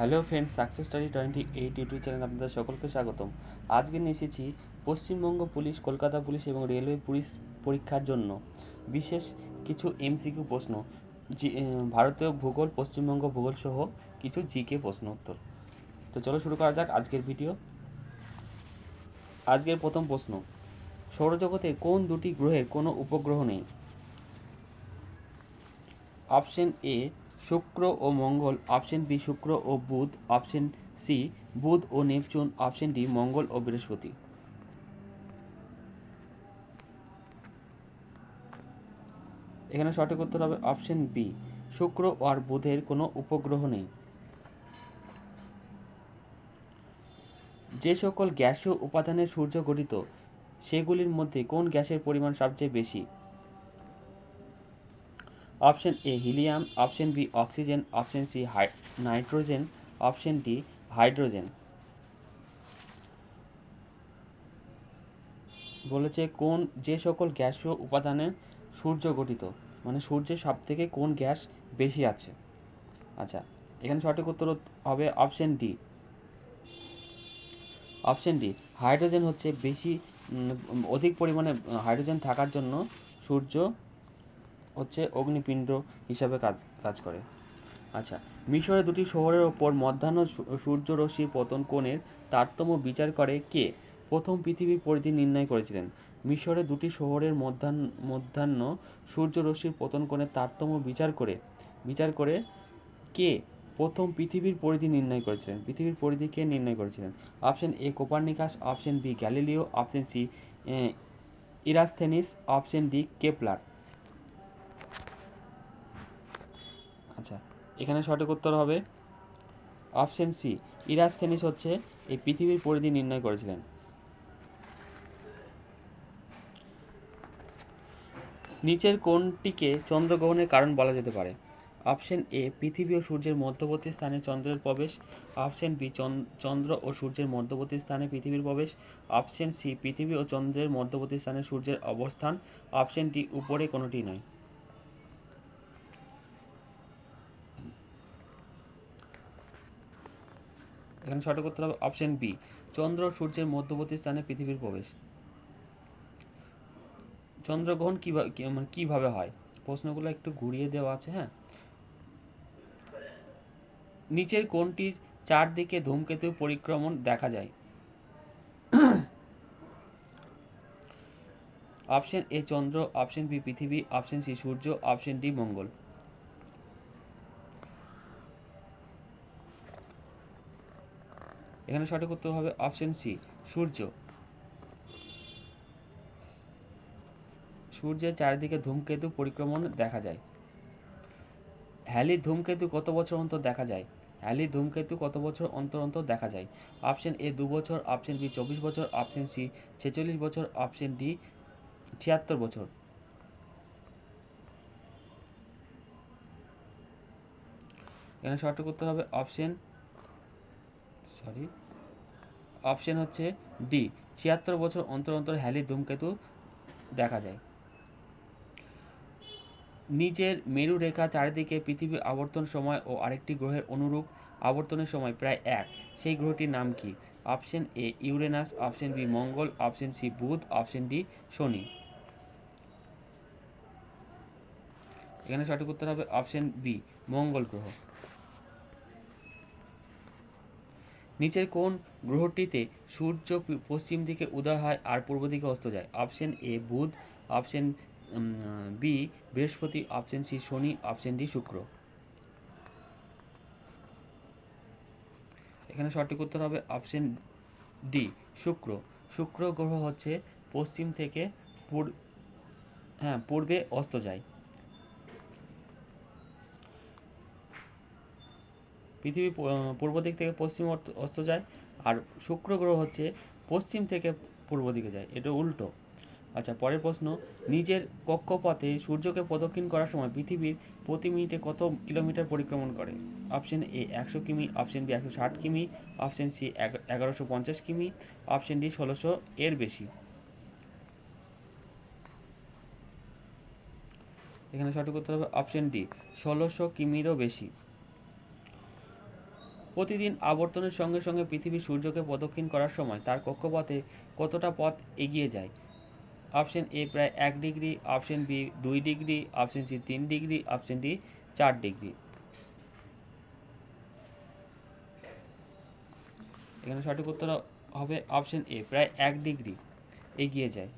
Hello friends success study twenty eight YouTube channel আপনাদের সকলকে স্বাগতম। আজকে নিয়ে এসেছি পশ্চিমবঙ্গ পুলিশ, কলকাতা পুলিশ এবং রেলওয়ে পুলিশ পরীক্ষার জন্য বিশেষ কিছু এমসিকিউ প্রশ্ন ভারতীয় ভূগোল, পশ্চিমবঙ্গ ভূগোল সহ কিছু জিকে প্রশ্ন উত্তর। তো চলো শুরু করা যাক আজকের ভিডিও। আজকের প্রথম প্রশ্ন, সৌরজগতে কোন দুটি গ্রহের কোনো উপগ্রহ নেই? অপশন এ শুক্র ও মঙ্গল, অপশন বি শুক্র ও বুধ, অপশন সি বুধ ও নেপচুন, অপশন ডি মঙ্গল ও বৃহস্পতি। এখানে সঠিক উত্তর হবে অপশন বি, শুক্র আর বুধের কোনো উপগ্রহ নেই। যে সকল গ্যাসীয় উপাদানে সূর্য গঠিত, সেগুলির মধ্যে কোন গ্যাসের পরিমাণ সবচেয়ে বেশি? Option A helium, option B oxygen, option C nitrogen, option D hydrogen. বলেছে কোন যে সকল গ্যাসীয় উপাদানে সূর্য গঠিত মানে সূর্যের সব থেকে কোন গ্যাস বেশি আছে? আচ্ছা এখানে সঠিক উত্তর হবে option D. Option D, hydrogen হচ্ছে বেশি অধিক পরিমাণে হাইড্রোজেন থাকার জন্য সূর্য হচ্ছে অগ্নিপিণ্ড হিসাবে কাজ কাজ করে। আচ্ছা মিশরে দুটি শহরের ওপর মধ্যাহ্ন সূ- সূর্যরশ্মির পতন কোণের তারতম্য বিচার করে কে? প্রথম পৃথিবীর পরিধি নির্ণয় করেছিলেন। মিশরে দুটি শহরের মধ্যাহ্ন মধ্যাহ্ন সূর্যরশ্মির পতন কোণের তারতম্য বিচার করে বিচার করে কে? প্রথম পৃথিবীর পরিধি নির্ণয় করেছিলেন। পৃথিবীর পরিধি কে নির্ণয় করেছিলেন? Option A, Copernicus, option B, Galileo, option C Eratosthenes, option D, Kepler আচ্ছা এখানে সঠিক উত্তর হবে অপশন সি। ইরাস্থেনিস হচ্ছে এই পৃথিবীর পরিধি নির্ণয় করেছিলেন। নিচের কোনটিকে চন্দ্রগ্রহণের কারণ বলা যেতে পারে। অপশন এ, পৃথিবী ও সূর্যের মধ্যবর্তী স্থানে চন্দ্রের প্রবেশ। অপশন বি চন্দ্র ও সূর্যের মধ্যবর্তী স্থানে পৃথিবীর প্রবেশ। অপশন সি, পৃথিবী ও চন্দ্রের মধ্যবর্তী স্থানে সূর্যের অবস্থান। অপশন ডি, উপরে কোনোটি নয়। এখানে সঠিক উত্তর হবে অপশন বি, চন্দ্র সূর্যের মধ্যবর্তী স্থানে পৃথিবীর প্রবেশ। চন্দ্রগ্রহণ কীভাবে মানে কীভাবে হয়? প্রশ্নগুলো একটু ঘুরিয়ে দেওয়া আছে হ্যাঁ? নিচের কোনটির চারদিকে ধূমকেতু পরিক্রমণ দেখা যায়। অপশন এ চন্দ্র, অপশন বি পৃথিবী, অপশন সি সূর্য, অপশন ডি মঙ্গল। এখানে সঠিক উত্তর হবে অপশন সি সূর্য। সূর্যের চারিদিকে ধূমকেতু পরিক্রমণ দেখা যায়। হ্যালি ধূমকেতু কত বছর অন্তর দেখা যায়? হ্যালি ধূমকেতু কত বছর অন্তর অন্তর দেখা যায়? অপশন এ দু বছর অপশন বি চব্বিশ বছর অপশন সি ছেচল্লিশ বছর অপশন ডি ছিয়াত্তর বছর। এখানে সঠিক উত্তর হবে অপশন সরি। অপশন হচ্ছে ডি, ছিয়াত্তর বছর অন্তর অন্তর হ্যালি ধূমকেতু দেখা যায়। নিজের মেরু রেখা চারিদিকে পৃথিবীর আবর্তন সময় ও আরেকটি গ্রহের অনুরূপ আবর্তনের সময় প্রায় এক। সেই গ্রহটির নাম কি? Option A, Uranus, option B, Mangal, option C, বুধ, অপশন ডি, শনি। এখানে সঠিক উত্তর হবে অপশন বি, মঙ্গল গ্রহ। নিচের কোন গ্রহটিতে সূর্য পশ্চিম দিকে উদয় হয় আর পূর্ব দিকে অস্ত যায়। অপশন এ বুধ, অপশন বি বৃহস্পতি, অপশন সি শনি, অপশন ডি শুক্র। এখানে সঠিক উত্তর হবে অপশন ডি, শুক্র। শুক্র গ্রহ হচ্ছে পশ্চিম থেকে পূর- হ্যাঁ পূর্বে অস্ত যায়। পৃথিবী পূর্ব দিক থেকে পশ্চিম অস্ত যায় আর শুক্র গ্রহ হচ্ছে পশ্চিম থেকে পূর্ব দিকে যায়। এটা উল্টো। আচ্ছা পরের প্রশ্ন, নিজের কক্ষপথে সূর্যকে প্রদক্ষিণ করার সময় পৃথিবীর প্রতি মিনিটে কত কিলোমিটার পরিক্রমণ করে? অপশন এ, একশো কিমি, অপশন বি, একশো ষাট কিমি, অপশন সি এগারোশো পঞ্চাশ কিমি, অপশন ডি, ষোলোশো এর বেশি। এখানে সঠিক উত্তর হবে অপশন ডি, ষোলোশো কিমিরও বেশি। প্রতিদিন আবর্তনের সঙ্গে সঙ্গে পৃথিবী সূর্যকে প্রদক্ষিণ করার সময় তার কক্ষপথে কতটা পথ এগিয়ে যায়? অপশন এ প্রায় এক ডিগ্রি, অপশন বি দুই ডিগ্রি, অপশন সি তিন ডিগ্রি, অপশন ডি চার ডিগ্রি। এখানে সঠিক উত্তর হবে অপশন এ, প্রায় এক ডিগ্রি এগিয়ে যায়।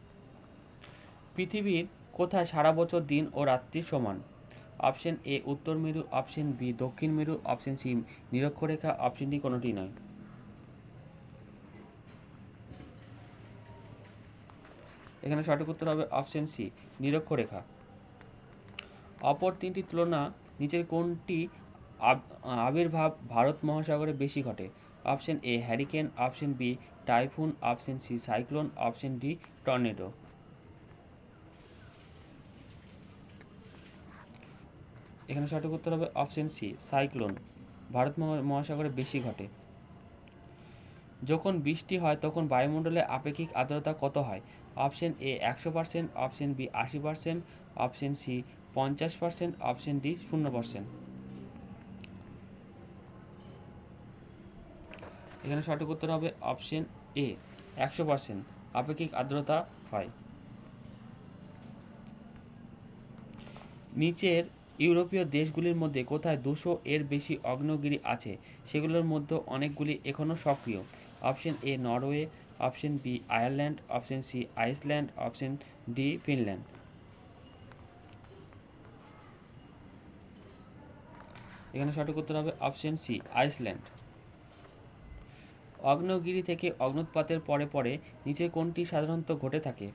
পৃথিবীর কোথায় সারা বছর দিন ও রাত্রি সমান? অপশন এ উত্তর মেরু, অপশন বি দক্ষিণ মেরু, অপশন সি নিরক্ষরেখা, অপশন ডি কোনোটি নয়। এখানে সঠিক উত্তর হবে অপশন সি, নিরক্ষরেখা। অপর তিনটি তুলনা নিচের কোনটি আব- আবির্ভাব ভারত মহাসাগরে বেশি ঘটে? Option A hurricane, option B typhoon, option C cyclone, option D tornado. এখানে সঠিক উত্তর হবে অপশন সি, সাইক্লোন। ভারত মহাসাগরে বেশি ঘটে। যখন বৃষ্টি হয়, তখন বায়ুমণ্ডলে আপেক্ষিক আর্দ্রতা কত হয়? অপশন এ, একশো পার্সেন্ট, অপশন বি, আশি পার্সেন্ট, অপশন সি, পঞ্চাশ পার্সেন্ট, অপশন ডি, শূন্য পার্সেন্ট। এখানে সঠিক উত্তর হবে অপশন এ, একশো পার্সেন্ট, আপেক্ষিক আর্দ্রতা হয়। নিচের ইউরোপীয় দেশগুলির মধ্যে কোথায় দুশো এর বেশি আগ্নেয়গিরি আছে, সেগুলোর মধ্যে অনেকগুলি এখনও সক্রিয়। Option A Norway, option B Ireland, option C Iceland, option D Finland. এখানে সঠিক উত্তর হবে অপশন সি আইসল্যান্ড। আগ্নেয়গিরি থেকে অগ্নুৎপাতের পরে পরে নিচে কোনটি সাধারণত ঘটে থাকে?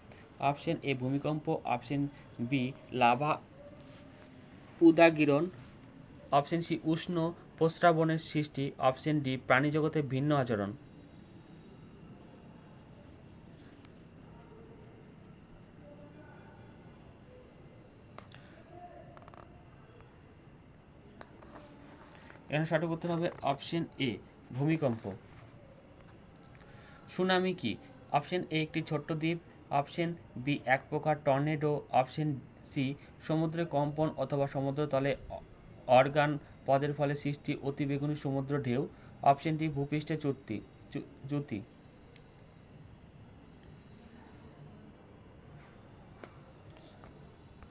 অপশন এ ভূমিকম্প, অপশন বি লাভা উদাগিরণ অপশন সি উষ্ণ, প্রস্রাবণের সৃষ্টি, অপশন ডি প্রাণীজগতে ভিন্ন আচরণ। এখানে সঠিক উত্তর হবে অপশন এ, ভূমিকম্প। সুনামি কি? অপশন এ একটি ছোট্ট দ্বীপ, অপশন বি এক প্রকার টর্নেডো, অপশন সি, সমুদ্রে কম্পন অথবা সমুদ্রতলে অর্গান পদের ফলে সৃষ্টি অতিবেগুনি সমুদ্র ঢেউ। অপশন ডি, ভূপৃষ্ঠে চুক্তি জ্যোতি।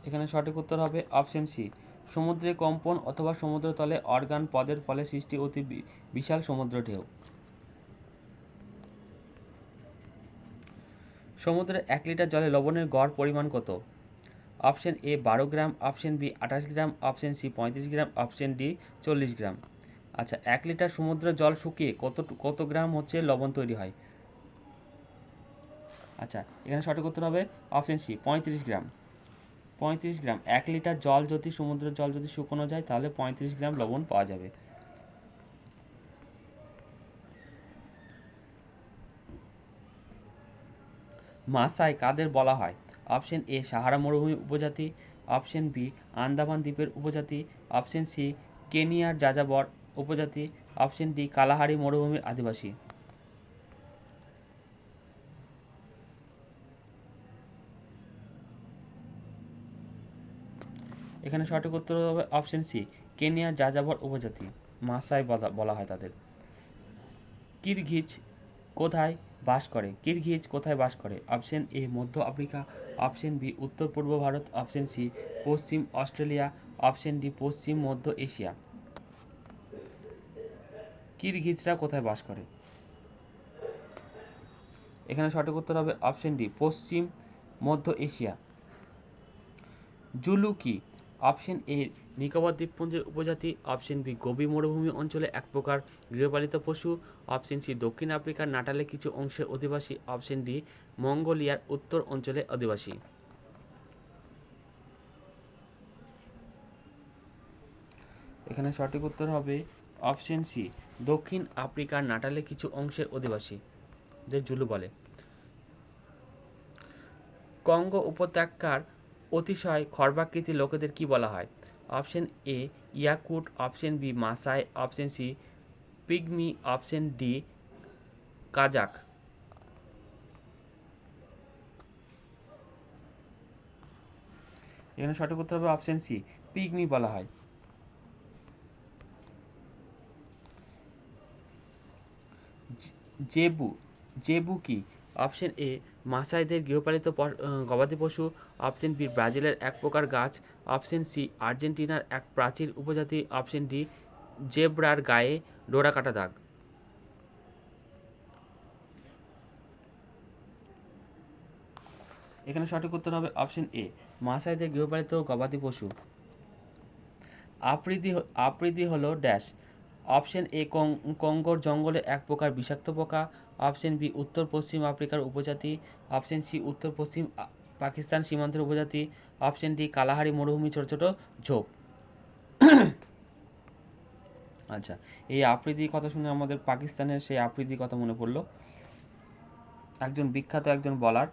এখানে সঠিক উত্তর হবে অপশন সি, সমুদ্রে কম্পন অথবা সমুদ্রতলে অর্গান পদের ফলে সৃষ্টি অতি বিশাল সমুদ্র ঢেউ। সমুদ্রে এক লিটার জলে লবণের গড় পরিমাণ কত? অপশন এ বারো গ্রাম, অপশন বি আঠাশ গ্রাম, অপশন সি পঁয়ত্রিশ গ্রাম, অপশন ডি চল্লিশ গ্রাম। আচ্ছা এক লিটার সমুদ্র জল শুকিয়ে কত কত গ্রাম হচ্ছে লবণ তৈরি হয়? আচ্ছা এখানে সঠিক উত্তর হবে অপশন সি পঁয়ত্রিশ গ্রাম। পঁয়ত্রিশ গ্রাম, এক লিটার জল যদি সমুদ্রের জল যদি শুকনো যায়, তাহলে পঁয়ত্রিশ গ্রাম লবণ পাওয়া যাবে। মাসায় কাদের বলা হয়? অপশন এ সাহারা মরুভূমি উপজাতি, অপশন বি আন্দামান দ্বীপের উপজাতি, অপশন সি কেনিয়ার যাযাবর উপজাতি, অপশন ডি কালাহারি মরুভূমির আদিবাসী। এখানে সঠিক উত্তর হবে অপশন সি কেনিয়া যাযাবর উপজাতি, মাসাই বলা হয় তাদের। কিরগিজ কোথায়? বাস করে। কিরগিজ কোথায় বাস করে? অপশন এ, মধ্য আফ্রিকা। অপশন বি, উত্তর পূর্ব ভারত। অপশন সি, পশ্চিম অস্ট্রেলিয়া। অপশন ডি, পশ্চিম মধ্য এশিয়া। কিরগিজরা কোথায় বাস করে? এখানে সঠিক উত্তর হবে অপশন ডি, পশ্চিম মধ্য এশিয়া। জুলু কি অপশন এ, নিকোবর দ্বীপপুঞ্জের উপজাতি, অপশন বি, গভীর মরুভূমি অঞ্চলে এক প্রকার গৃহপালিত পশু, অপশন সি, দক্ষিণ আফ্রিকার নাটালে কিছু অংশের অধিবাসী, অপশন ডি, মঙ্গোলিয়ার উত্তর অঞ্চলে অধিবাসী। এখানে সঠিক উত্তর হবে অপশন সি, দক্ষিণ আফ্রিকার নাটালে কিছু অংশের অধিবাসী, যে জুলু বলে। কঙ্গো উপত্যকার অতিশয় খর্বাকৃতি লোকেদের কি বলা হয়? Option A Yakut. Option B Maasai. Option C pygmy. Option D Kazakh. এখানে সঠিক উত্তর হবে অপশন সি পিগমি বলা হয়। জেবু জেবু কি? অপশন এ মাসাইদের গৃহপালিত গবাদি পশু। অপশন বি, ব্রাজিলের এক প্রকার গাছ। অপশন সি, আর্জেন্টিনার এক প্রাচীর উপজাতি। অপশন ডি, জেব্রার গায়ে ডোরা কাটা দাগ। এখানে সঠিক উত্তর হবে অপশন এ মাসাইদের গৃহপালিত গবাদি পশু। আফ্রিদি আফ্রিদি হলো ড্যাশ। অপশন এ কঙ্গোর জঙ্গলে এক প্রকার বিষাক্ত পোকা। অপশন বি, উত্তর, পশ্চিম আফ্রিকার উপজাতি। অপশন সি, উত্তর, পশ্চিম পাকিস্তান সীমান্তের উপজাতি। অপশন ডি, কালাহারি মরুভূমি, ছোট ছোট ঝোপ। আচ্ছা এই আফ্রিদি কথা শুনে আমাদের পাকিস্তানের সেই আফ্রিদি কথা মনে পড়ল। একজন বিখ্যাত একজন বলার,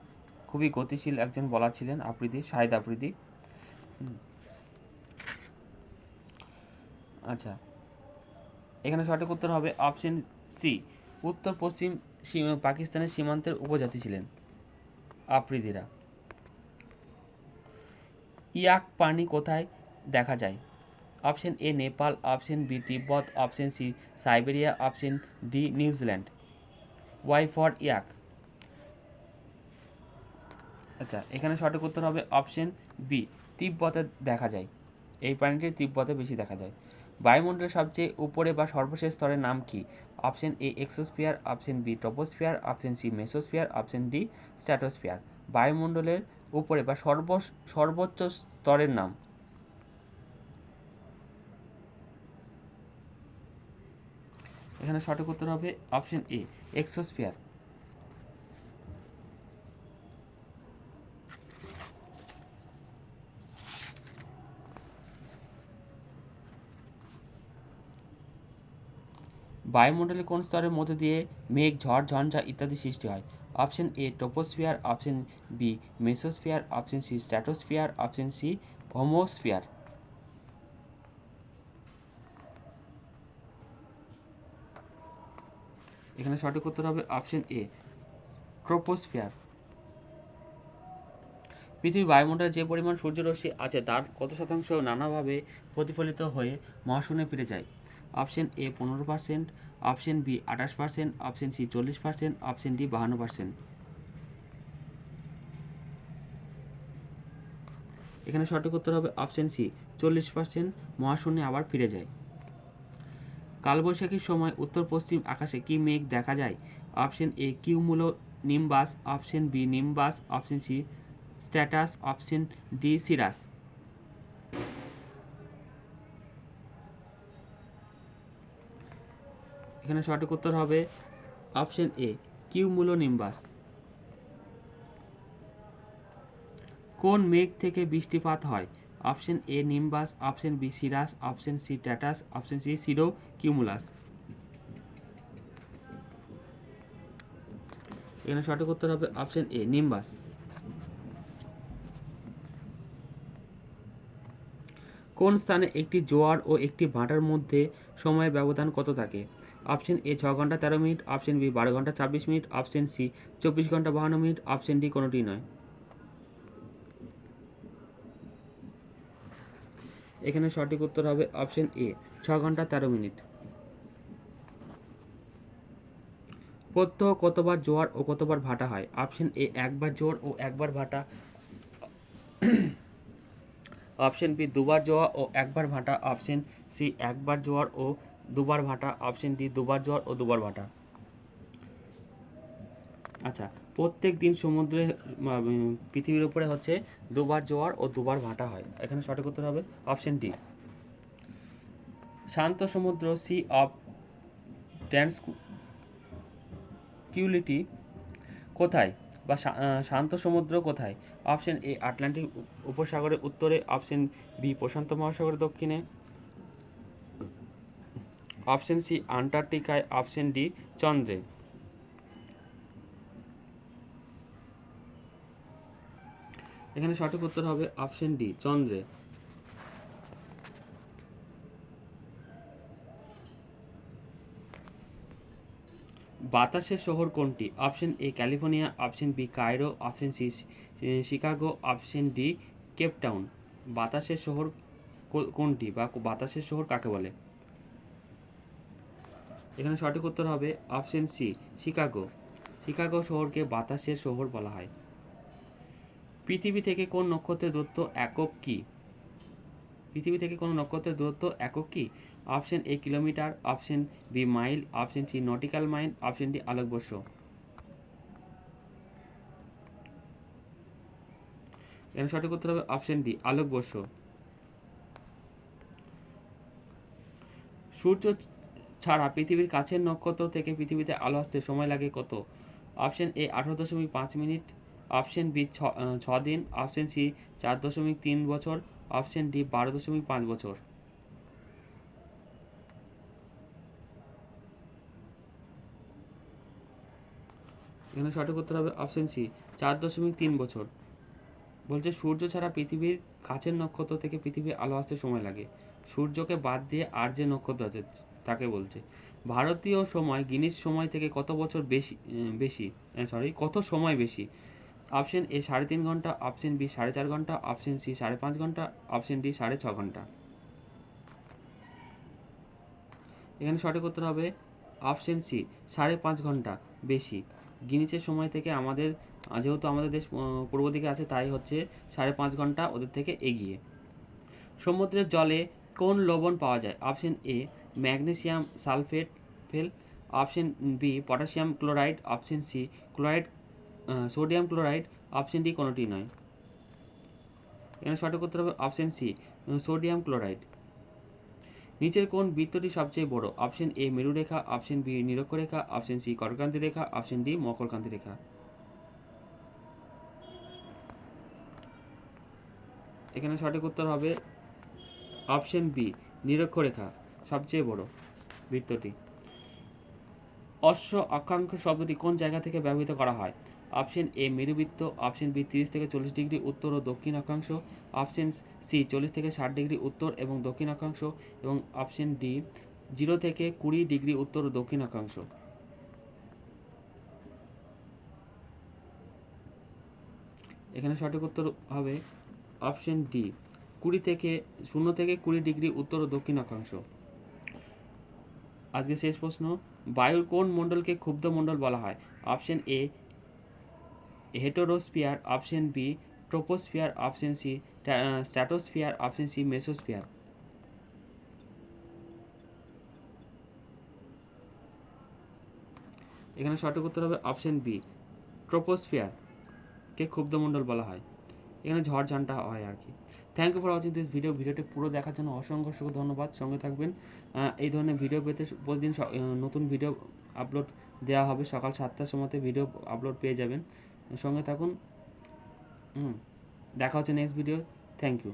খুবই গতিশীল একজন বলার ছিলেন আফ্রিদি, শাহিদ আফ্রিদি। আচ্ছা এখানে সঠিক উত্তর হবে অপশন সি, উত্তর, পশ্চিম পাকিস্তানের সীমান্তের উপজাতি ছিলেন আফ্রিদিরা। ইয়াক প্রাণী কোথায় দেখা যায়? Option A Nepal, option B Tibet, option C Siberia, option D New Zealand. Y for yak. আচ্ছা এখানে সঠিক উত্তর হবে অপশন বি, তিব্বতে দেখা যায়। এই প্রাণীটি তিব্বতে বেশি দেখা যায়। বায়ুমণ্ডলের সবচেয়ে উপরে বা সর্বশেষ স্তরের নাম কি? Option A, exosphere, option B, troposphere, option C, mesosphere, option D, stratosphere. বায়ুমণ্ডলের উপরে বা সর্ব, সর্বোচ্চ স্তরের নাম? এখানে সঠিক উত্তর হবে অপশন এ, এক্সোস্ফিয়ার। বায়ুমণ্ডলে কোন স্তরের মধ্যে দিয়ে মেঘ, ঝড়, ঝঞ্ঝা ইত্যাদি সৃষ্টি হয়? Option A troposphere. Option B mesosphere. Option C stratosphere. Option C homosphere এখানে সঠিক উত্তর হবে অপশন এ ট্রোপোস্ফিয়ার। পৃথিবীর বায়ুমণ্ডলে যে পরিমাণ সূর্যরশ্মি আছে, তার কত শতাংশ নানাভাবে প্রতিফলিত হয়ে মহাশূন্যে ফিরে যায়? অপশন এ পনেরো পার্সেন্ট, অপশন বি আঠাশ পার্সেন্ট, অপশন সি চল্লিশ পার্সেন্ট, অপশন ডি বাহান্ন পার্সেন্ট। এখানে সঠিক উত্তর হবে অপশন সি চল্লিশ পার্সেন্ট, মহাশূন্যে আবার ফিরে যায়। কালবৈশাখীর সময় উত্তর পশ্চিম আকাশে কি মেঘ দেখা যায়? Option A cumulonimbus, option B nimbus, option C stratus, option D cirrus. এখানে সঠিক উত্তর হবে অপশন এ কিউমুলো নিম্বাস কোন মেঘ থেকে বৃষ্টিপাত হয়? Option A, nimbus, option B, cirrus, option C, status, option C cirrocumulus. এখানে সঠিক উত্তর হবে অপশন এ, নিম্বাস। কোন স্থানে একটি জোয়ার ও একটি ভাটার মধ্যে সময়ের ব্যবধান কত থাকে? অপশন এ ছ ঘণ্টা তেরো মিনিট, অপশন বি বারো ঘণ্টা ছাব্বিশ মিনিট, অপশন সি চব্বিশ ঘণ্টা বাহান্ন মিনিট, অপশন ডি কোনোটি নয়। এখানে সঠিক উত্তর হবে অপশন এ, ছ ঘণ্টা তেরো মিনিট। প্রত্যহ কতবার জোয়ার ও কতবার ভাটা হয়? অপশন এ, একবার জোয়ার ও একবার ভাটা। অপশন বি, দুবার জোয়ার ও একবার ভাটা। অপশন সি, একবার জোয়ার ও দুবার ভাটা অপশন ডি দুবার জোয়ার ও দুবার ভাটা। আচ্ছা প্রত্যেক দিন সমুদ্রে পৃথিবীর উপরে হচ্ছে দুবার জোয়ার ও দুবার ভাটা হয়। এখানে সঠিক উত্তর হবে অপশন ডি শান্ত সমুদ্র সি অফ ট্রান্সকিউলিটি কোথায়? বা শান্ত সমুদ্র কোথায়? অপশন এ আটলান্টিক উপসাগরের উত্তরে অপশন বি প্রশান্ত মহাসাগরের দক্ষিণে। অপশন সি আন্টার্কটিকায় অপশন ডি চন্দ্রে। এখানে সঠিক উত্তর হবে অপশন ডি, চন্দ্রে। বাতাসের শহর কোনটি? Option A California, option B Cairo option C Chicago, option D Cape Town. বাতাসের শহর কোনটি বা বাতাসের শহর কাকে বলে? এখানে সঠিক উত্তর হবে অপশন সি, শিকাগো। শিকাগো শহরকে বাতাসের শহর বলা হয়। পৃথিবী থেকে কোন নক্ষত্রের দূরত্ব একক কি? পৃথিবী থেকে কোন নক্ষত্রের দূরত্ব একক কি? Option A, kilometre. Option B, mile. Option C, nautical mile. Option D, আলোকবর্ষ। এখানে সঠিক উত্তর হবে অপশন ডি, আলোকবর্ষ। সূর্য ছাড়া পৃথিবীর কাছের নক্ষত্র থেকে পৃথিবীতে আলো আসতে সময় লাগে কত? অপশন এ, আঠারো দশমিক পাঁচ মিনিট। অপশন বি, ছ দিন। অপশন সি, চার দশমিক তিন বছর। অপশন ডি, বারো দশমিক পাঁচ বছর। এখানে সঠিক উত্তর হবে অপশন সি, চার দশমিক তিন বছর। বলছে, সূর্য ছাড়া পৃথিবীর কাছের নক্ষত্র থেকে পৃথিবীর আলো আসতে সময় লাগে। সূর্যকে বাদ দিয়ে আর যে নক্ষত্র আছে, তাকে বলছে। ভারতীয় সময়, গিনিস সময় থেকে কত বছর বেশি বেশি? সরি কত সময় বেশি? অপশন এ সাড়ে তিন ঘণ্টা। অপশন বি সাড়ে চার ঘণ্টা। অপশন সি সাড়ে পাঁচ ঘণ্টা। অপশন ডি সাড়ে ছ ঘণ্টা। এখানে সঠিক উত্তর হবে অপশন সি সাড়ে পাঁচ ঘণ্টা বেশি। গিনিচের সময় থেকে আমাদের যেহেতু আমাদের দেশ পূর্ব দিকে আছে, তাই হচ্ছে সাড়ে পাঁচ ঘণ্টা ওদের থেকে এগিয়ে। সমুদ্রের জলে কোন লবণ পাওয়া যায়? Option A, magnesium sulphate fail. Option B, potassium chloride. Option C, chloride sodium chloride. Option D কোনোটি নয়। এখানে সঠিক উত্তর হবে অপশন সি সোডিয়াম ক্লোরাইড। নিচের কোন বৃত্তটি সবচেয়ে বড়? অপশন এ, মেরুরেখা। অপশন বি, নিরক্ষরেখা। অপশন সি কর্কক্রান্তি রেখা অপশন ডি মকরক্রান্তি রেখা এখানে সঠিক উত্তর হবে অপশন বি, নিরক্ষরেখা, সবচেয়ে বড় বৃত্তটি। অশ্ব অক্ষাংশ শব্দটি কোন জায়গা থেকে ব্যবহৃত করা হয়? অপশন এ, মেরুবৃত্ত, অপশন বি, তিরিশ থেকে চল্লিশ ডিগ্রি উত্তর ও দক্ষিণ অক্ষাংশ, অপশন সি, চল্লিশ থেকে ষাট ডিগ্রি উত্তর এবং দক্ষিণ অক্ষাংশ, এবং অপশন ডি, জিরো থেকে কুড়ি ডিগ্রি উত্তর ও দক্ষিণ অক্ষাংশ। এখানে সঠিক উত্তর হবে অপশন ডি, কুড়ি থেকে শূন্য থেকে কুড়ি ডিগ্রি উত্তর ও দক্ষিণ অক্ষাংশ আজকে শেষ প্রশ্ন, বায়ুর কোন মণ্ডলকে ক্ষুব্ধ মণ্ডল বলা হয়? Option A, heterosphere, option B, troposphere, option C stratosphere option C, mesosphere. এখানে সঠিক উত্তর হবে অপশন বি, ট্রোপোস্ফিয়ার কে ক্ষুব্ধমণ্ডল বলা হয়। এখানে ঝড় ঝান্টা হয় আর কি। Thank you for watching this video ভিডিওটি পুরো দেখার জন্য অসংখ্য অসংখ্য ধন্যবাদ। সঙ্গে থাকবেন। এই ধরনের ভিডিও পেতে প্রতিদিন নতুন ভিডিও আপলোড দেওয়া হবে। সকাল সাতটার সময়তে ভিডিও আপলোড পেয়ে যাবেন। সঙ্গে থাকুন। দেখা হচ্ছে নেক্সট ভিডিও থ্যাংক ইউ